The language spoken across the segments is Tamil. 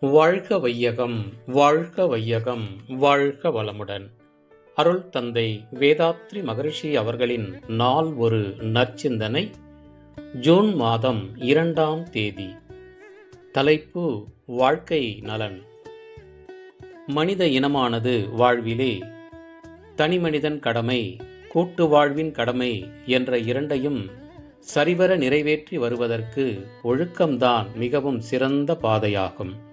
வாழ்க வையகம் வாழ்க வையகம் வாழ்க வளமுடன். அருள் தந்தை வேதாத்ரி மகரிஷி அவர்களின் நாள் ஒரு நற்சிந்தனை ஜூன் மாதம் இரண்டாம் தேதி. தலைப்பு வாழ்க்கை நலன். மனித இனமானது வாழ்விலே தனிமனிதன் கடமை கூட்டு வாழ்வின் கடமை என்ற இரண்டையும் சரிவர நிறைவேற்றி வருவதற்கு ஒழுக்கம்தான் மிகவும் சிறந்த பாதையாகும்.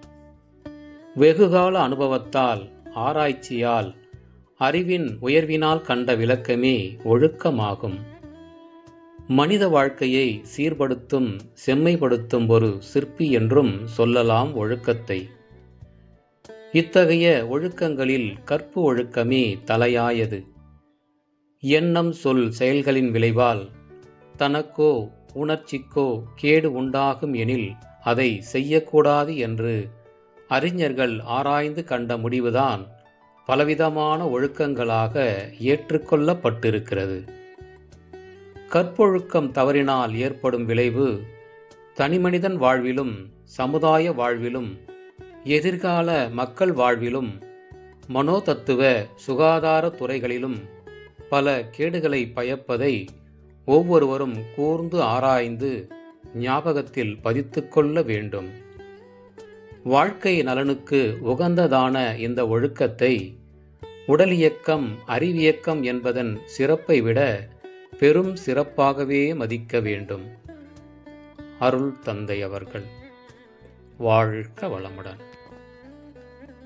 வெகுகால அனுபவத்தால் ஆராய்ச்சியால் அறிவின் உயர்வினால் கண்ட விளக்கமே ஒழுக்கமாகும். மனித வாழ்க்கையை சீர்படுத்தும் செம்மைப்படுத்தும் ஒரு சிற்பி என்றும் சொல்லலாம் ஒழுக்கத்தை. இத்தகைய ஒழுக்கங்களில் கற்பு ஒழுக்கமே தலையாயது. எண்ணம் சொல் செயல்களின் விளைவால் தனக்கோ உணர்ச்சிக்கோ கேடு உண்டாகும் எனில் அதை செய்யக்கூடாது என்று அறிஞர்கள் ஆராய்ந்து கண்ட முடிவுதான் பலவிதமான ஒழுக்கங்களாக ஏற்றுக்கொள்ளப்பட்டிருக்கிறது. கற்பொழுக்கம் தவறினால் ஏற்படும் விளைவு தனிமனிதன் வாழ்விலும் சமுதாய வாழ்விலும் எதிர்கால மக்கள் வாழ்விலும் மனோதத்துவ சுகாதார துறைகளிலும் பல கேடுகளை பயப்பதை ஒவ்வொருவரும் கூர்ந்து ஆராய்ந்து ஞாபகத்தில் பதித்து கொள்ள வேண்டும். வாழ்க்கை நலனுக்கு உகந்ததான இந்த ஒழுக்கத்தை உடலியக்கம் அறிவியக்கம் என்பதன் சிறப்பை விட பெரும் சிறப்பாகவே மதிக்க வேண்டும். அருள் தந்தை அவர்கள். வாழ்க வளமுடன்.